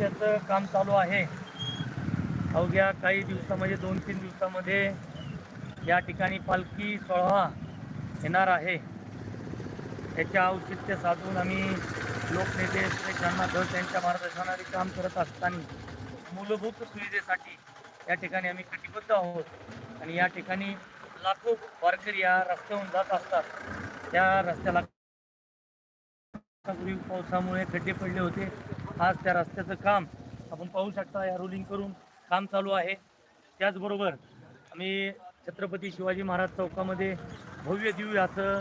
रस्त्याचं काम चालू आहे. अवघ्या काही दिवसामध्ये दोन तीन दिवसामध्ये या ठिकाणी पालखी सोहळा येणार आहे. त्याच्या औचित्य साधून आम्ही लोकनेते सुरेश अण्णा त्यांच्या यांच्या मार्गदर्शनाने काम करत असताना मूलभूत सुविधेसाठी या ठिकाणी आम्ही कटिबद्ध आहोत. आणि या ठिकाणी लाखो वारकरी या रस्त्याहून जात असतात. त्या रस्त्याला पावसामुळे खड्डे पडले होते. आज त्या रस्त्याचं काम आपण पाहू शकता या रुलिंग करून काम चालू आहे. त्याचबरोबर आम्ही छत्रपती शिवाजी महाराज चौकामध्ये भव्य दिव्य असं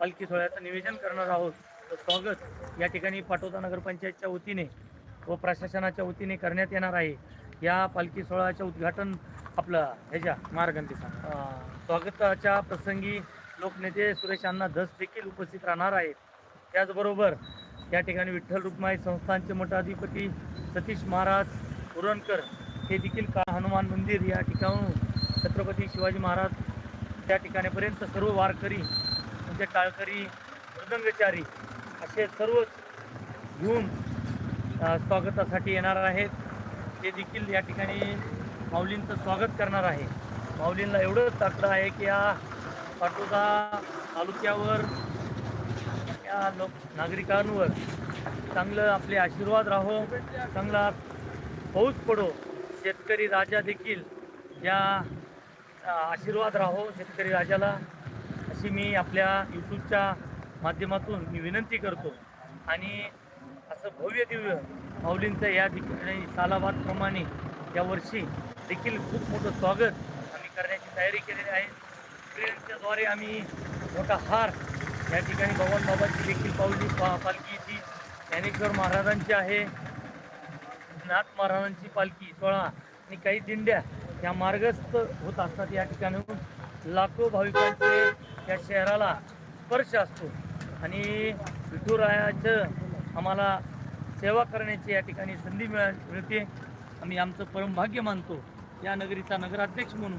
पालखी सोहळ्याचं निवेदन करणार आहोत. तर स्वागत या ठिकाणी पाटोदा नगरपंचायतच्या वतीने व प्रशासनाच्या वतीने करण्यात येणार आहे. या पालखी सोहळ्याचं उद्घाटन आपलं ह्याच्या मार्गंतीचा स्वागताच्या प्रसंगी लोकनेते सुरेश अण्णा धस देखील उपस्थित राहणार आहेत. त्याचबरोबर या ठिकाणी विठ्ठल रुक्माई संस्थानचे मठाधिपती सतीश महाराज पुरणकर हे देखील का हनुमान मंदिर या ठिकाणून छत्रपती शिवाजी महाराज त्या ठिकाणीपर्यंत सर्व वारकरी म्हणजे टाळकरी मृदंगचारी असे सर्वच घेऊन स्वागतासाठी येणार आहेत. ते देखील या ठिकाणी माऊलींचं स्वागत करणार आहे. माऊलींना एवढंच ताकद आहे की या पाटोदा तालुक्यावर या लोक नागरिकांवर चांगलं आपले आशीर्वाद राहो चांगला पाऊस पडो. शेतकरी राजा देखील या आशीर्वाद राहो शेतकरी राजाला. अशी मी आपल्या यूट्यूबच्या माध्यमातून मी विनंती करतो. आणि असं भव्य दिव्य माऊलींचं या ठिकाणी सालाबादप्रमाणे यावर्षी देखील खूप मोठं स्वागत आम्ही करण्याची तयारी केलेली आहे. ट्रेनच्याद्वारे आम्ही मोठा हार या ठिकाणी भगवान बाबाची देखील पावली पा पालखी पालखीची ज्ञानेश्वर महाराजांची आहे. नाथ महाराजांची पालखी सोळा आणि काही दिंड्या या मार्गस्थ होत असतात या ठिकाणाहून. लाखो भाविकांचे या शहराला स्पर्श असतो आणि विठुरायाचं आम्हाला सेवा करण्याची या ठिकाणी संधी मिळा मिळते. आम्ही आमचं परमभाग्य मानतो. या नगरीचा नगराध्यक्ष म्हणून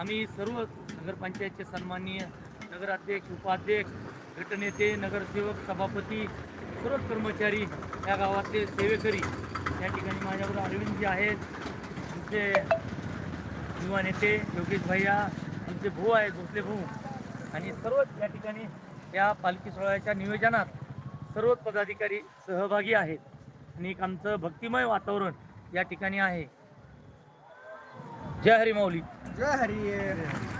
आम्ही सर्व नगरपंचायतचे सन्माननीय नगराध्यक्ष उपाध्यक्ष गटनेते नगरसेवक सभापती सर्वच कर्मचारी या गावातले सेवेकरी या ठिकाणी माझ्याबरोबर अरविंदजी आहेत. आमचे युवा नेते योगेश भैया आमचे भाऊ आहेत भोसले भाऊ. आणि सर्वच या ठिकाणी या पालखी सोहळ्याच्या नियोजनात सर्वच पदाधिकारी सहभागी आहेत. आणि एक आमचं भक्तिमय वातावरण या ठिकाणी आहे. जय हरी माऊली. जय हरी.